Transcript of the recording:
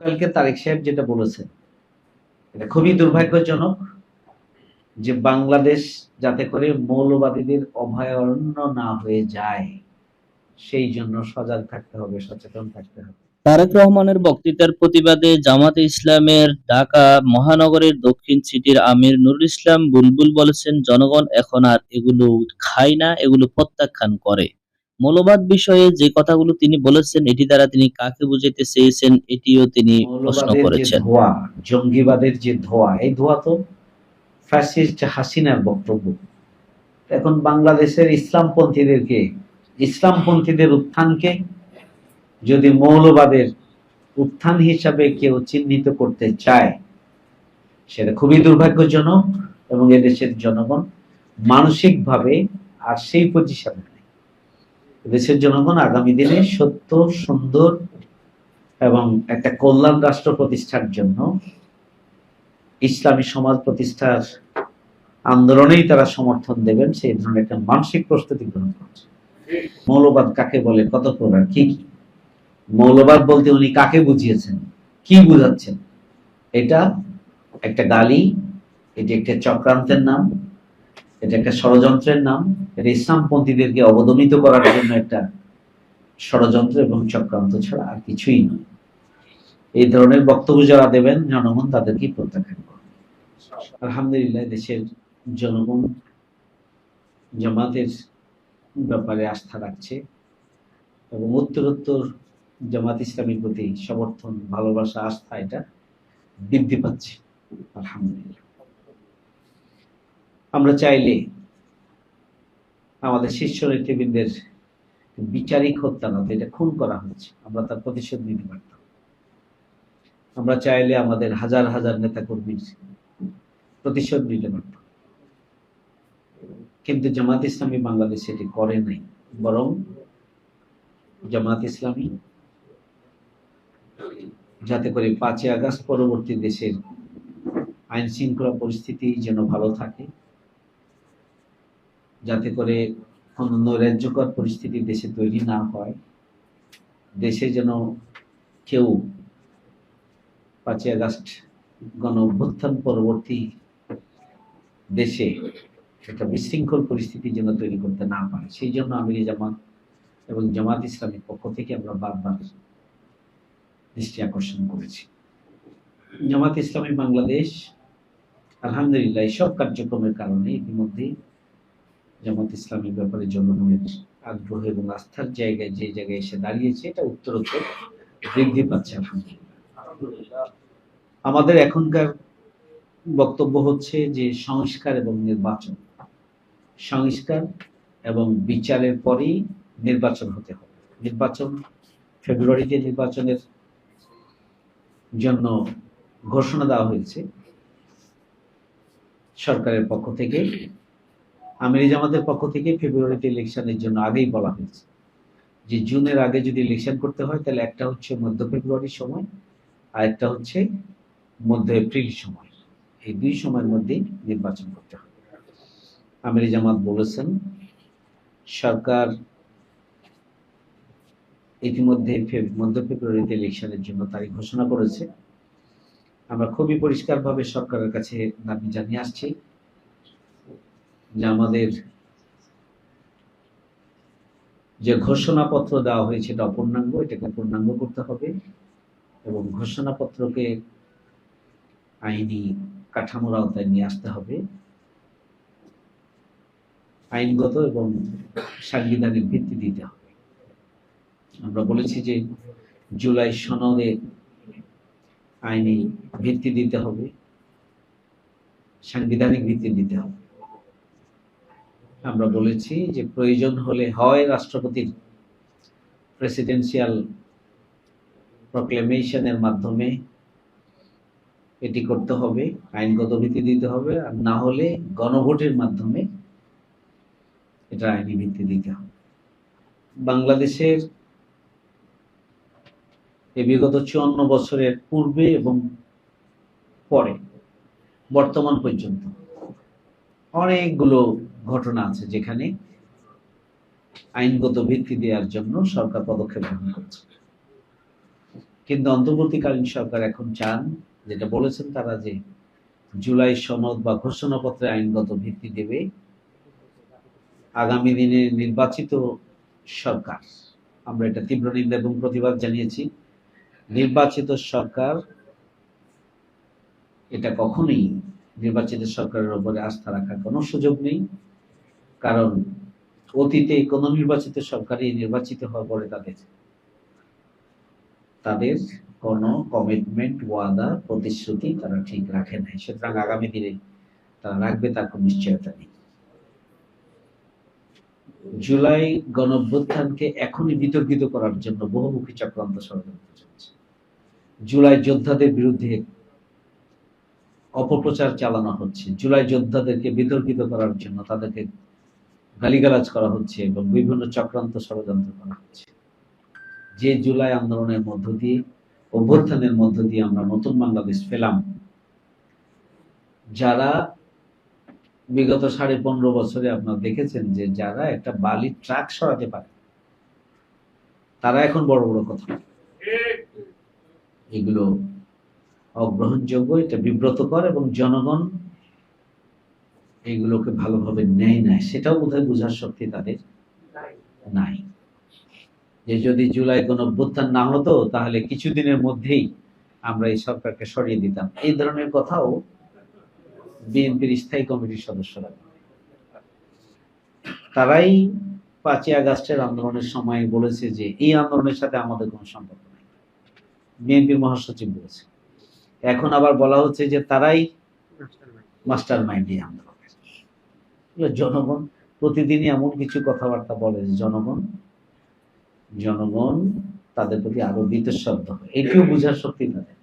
কালকে তারেক সাহেব যেটা বলেছেন, এটা খুবই দুর্ভাগ্যজনক যে বাংলাদেশ যাতে করে মৌলবাদীদের অভয়ারণ্য না হয়ে যায়, সেই জন্য সজাগ থাকতে হবে, সচেতন থাকতে হবে। তারেক রহমানের বক্তৃতার প্রতিবাদে জামাতে ইসলামের ঢাকা মহানগরের দক্ষিণ সিটির আমির নুরুল ইসলাম বুলবুল বলেছেন, জনগণ এখন আর এগুলো খায় না, এগুলো প্রত্যাখ্যান করে। মৌলবাদ বিষয়ে যে কথাগুলো তিনি বলেছেন এটি দ্বারা তিনি কাকে বুঝাইতে চেয়েছেন এটিও তিনি প্রশ্ন করেছেন। ধোয়া জঙ্গিবাদের যে ধোয়া এই ধোয়া তো ফ্যাসিস্ট হাসিনার বক্তব্য। এখন বাংলাদেশের ইসলামপন্থীদেরকে ইসলামপন্থীদের উত্থানকে যদি মৌলবাদের উত্থান হিসাবে কেউ চিহ্নিত করতে চায় সেটা খুবই দুর্ভাগ্যজনক এবং এদেশের জনগণ মানসিকভাবে আর সেই পজিশনে দেশের জনগণ আগামী দিনে সত্য সুন্দর এবং একটা কল্যাণ রাষ্ট্র প্রতিষ্ঠার জন্য ইসলামী সমাজ প্রতিষ্ঠার আন্দোলনেই তারা সমর্থন দেবেন, সেই ধরনের একটা মানসিক প্রস্তুতি গ্রহণ করছে। মৌলবাদ কাকে বলে, কত প্রকার, কি কি? মৌলবাদ বলতে উনি কাকে বুঝিয়েছেন, কি বুঝাচ্ছেন? এটা একটা গালি, এটি একটা চক্রান্তের নাম এটা একটা ষড়যন্ত্রের নাম। এটা ইসলামপন্থীদেরকে অবদমিত করার জন্য একটা ষড়যন্ত্র এবং চক্রান্ত ছাড়া আর কিছুই নয়। এই ধরনের বক্তব্য যারা দেবেন, জনগণ তাদেরকে প্রত্যাখ্যান করবে আলহামদুলিল্লাহ, দেশের জনগণ জামাতের ব্যাপারে আস্থা রাখছে এবং উত্তরোত্তর জামাত ইসলামীর প্রতি সমর্থন, ভালোবাসা, আস্থা এটা বৃদ্ধি পাচ্ছে। আলহামদুলিল্লাহ। আমরা চাইলে আমাদের শীর্ষ নেতৃবৃন্দের বিচারিক হত্যা না এটা খুন করা হয়েছে। আমরা তার প্রতিশোধ নিতে পারতাম। আমরা চাইলে আমাদের হাজার হাজার নেতা কর্মীর প্রতিশোধ নিতে পারতাম। কিন্তু জামাত ইসলামী বাংলাদেশ এটি করে নাই। বরং জামাত ইসলামী যাতে করে পাঁচই আগস্ট পরবর্তী দেশের আইন শৃঙ্খলা পরিস্থিতি যেন ভালো থাকে যাতে করে কোনো নৈরাজ্যকর পরিস্থিতি দেশে তৈরি না হয়। দেশে যেন কেউ পাঁচই আগস্ট গণ অভ্যুত্থান পরবর্তী দেশে একটা বিশৃঙ্খল পরিস্থিতি যেন তৈরি করতে না পারে। সেই জন্য আমিরি জামাত এবং জামাত ইসলামের পক্ষ থেকে আমরা বারবার দৃষ্টি আকর্ষণ করেছি। জামাত ইসলামী বাংলাদেশ, আলহামদুলিল্লাহ এইসব কার্যক্রমের কারণে ইতিমধ্যে জামাত ইসলামের ব্যাপারে জনগণের আগ্রহ এবং আস্থার জায়গায় যে জায়গায় এসে দাঁড়িয়েছে, এটা উত্তরোত্তর বৃদ্ধি পাচ্ছে আমাদের এখনকার বক্তব্য হচ্ছে যে সংস্কার এবং নির্বাচন। সংস্কার এবং বিচারের পরেই নির্বাচন হতে হবে। নির্বাচন ফেব্রুয়ারিতে নির্বাচনের জন্য ঘোষণা দেওয়া হয়েছে, সরকারের পক্ষ থেকে আমিরি জামাতের পক্ষ থেকে ফেব্রুয়ারিতে ইলেকশনের জন্য আগেই বলা হয়েছে যে জুনের আগে যদি ইলেকশন করতে হয়, তাহলে একটা হচ্ছে মধ্য ফেব্রুয়ারির সময় আর একটা হচ্ছে মধ্য এপ্রিল সময়। এই দুই সময়ের মধ্যে নির্বাচন করতে হবে। আমিরি জামাত বলেছেন, সরকার ইতিমধ্যে মধ্য ফেব্রুয়ারিতে ইলেকশনের জন্য তারিখ ঘোষণা করেছে। আমরা খুবই পরিষ্কারভাবে সরকারের কাছে দাবি জানিয়ে আসছি। যে আমাদের যে ঘোষণাপত্র দেওয়া হয়েছে এটা অপূর্ণাঙ্গ, এটাকে পূর্ণাঙ্গ করতে হবে এবং ঘোষণাপত্রকে আইনি কাঠামোর আওতায় নিয়ে আসতে হবে। আইনগত এবং সাংবিধানিক ভিত্তি দিতে হবে। আমরা বলেছি যে জুলাই সনদে আইনি ভিত্তি দিতে হবে, সাংবিধানিক ভিত্তি দিতে হবে। আমরা বলেছি যে প্রয়োজন হলে হয় রাষ্ট্রপতির প্রেসিডেন্সিয়াল প্রক্লেমেশনের মাধ্যমে এটি করতে হবে, আইনগত ভিত্তি দিতে হবে, আর না হলে গণভোটের মাধ্যমে এটা আইনি ভিত্তি দিতে হবে। বাংলাদেশের এই বিগত চুয়ান্ন বছরের পূর্বে এবং পরে, বর্তমান পর্যন্ত অনেকগুলো ঘটনা আছে যেখানে আইনগত ভিত্তি দেওয়ার জন্য সরকার পদক্ষেপ গ্রহণ করছে। কিন্তু অন্তর্বর্তীকালীন সরকার এখন চান, যেটা বলেছেন তারা যে জুলাই সনদ বা ঘোষণাপত্রে আইনগত ভিত্তি দেবে, আগামী দিনে নির্বাচিত সরকার, আমরা এটা তীব্র নিন্দা এবং প্রতিবাদ জানিয়েছি, নির্বাচিত সরকার এটা কখনোই নির্বাচিত সরকারের উপরে আস্থা রাখার কোনো সুযোগ নেই। কারণ অতীতে কোনো নির্বাচিত সরকারই নির্বাচিত হওয়ার পরে তাদের তাদের কোনো কমিটমেন্ট ওয়াদা, প্রতিশ্রুতি তারা ঠিক রাখে নাই। সুতরাং আগামী দিনে তারা রাখবে তার কোনো নিশ্চয়তা নেই। জুলাই গণঅভ্যুত্থানকে এখনই বিতর্কিত করার জন্য বহুমুখী চক্রান্ত ষড়যন্ত্র চলছে। জুলাই যোদ্ধাদের বিরুদ্ধে অপপ্রচার চালানো হচ্ছে। জুলাই যোদ্ধাদেরকে বিতর্কিত করার জন্য তাদেরকে গালিগালাজ করা হচ্ছে এবং বিভিন্ন চক্রান্ত ষড়যন্ত্র করা হচ্ছে। যে জুলাই আন্দোলনের মধ্য দিয়ে, অভ্যুত্থানের মধ্য দিয়ে আমরা নতুন বাংলাদেশ পেলাম, যারা বিগত সাড়ে পনেরো বছরে আপনারা দেখেছেন যে যারা একটা বালির ট্রাক সরাতে পারে, তারা এখন বড় বড় কথা এগুলো অগ্রহণযোগ্য, এটা বিব্রতকর এবং জনগণ এগুলোকে ভালোভাবে নেয় না সেটাও বোধহয় বোঝার শক্তি তাদের নাই। যে যদি জুলাই কোনো অভ্যুত্থান না হতো, তাহলে কিছুদিনের মধ্যেই আমরা এই সরকারকে সরিয়ে দিতাম। এই ধরনের কথাও বিএনপির স্থায়ী কমিটির সদস্যরা তারাই পাঁচই আগস্টের আন্দোলনের সময় বলেছে যে, এই আন্দোলনের সাথে আমাদের কোনো সম্পর্ক নেই। বিএনপির মহাসচিব বলেছে। এখন আবার বলা হচ্ছে যে, তারাই মাস্টার মাইন্ড এই আন্দোলনের এগুলো জনগণ, প্রতিদিনই এমন কিছু কথাবার্তা বলে যে জনগণ জনগণ তাদের প্রতি আরও বিতশ্রদ্ধ এটিও বোঝার শক্তি তাদের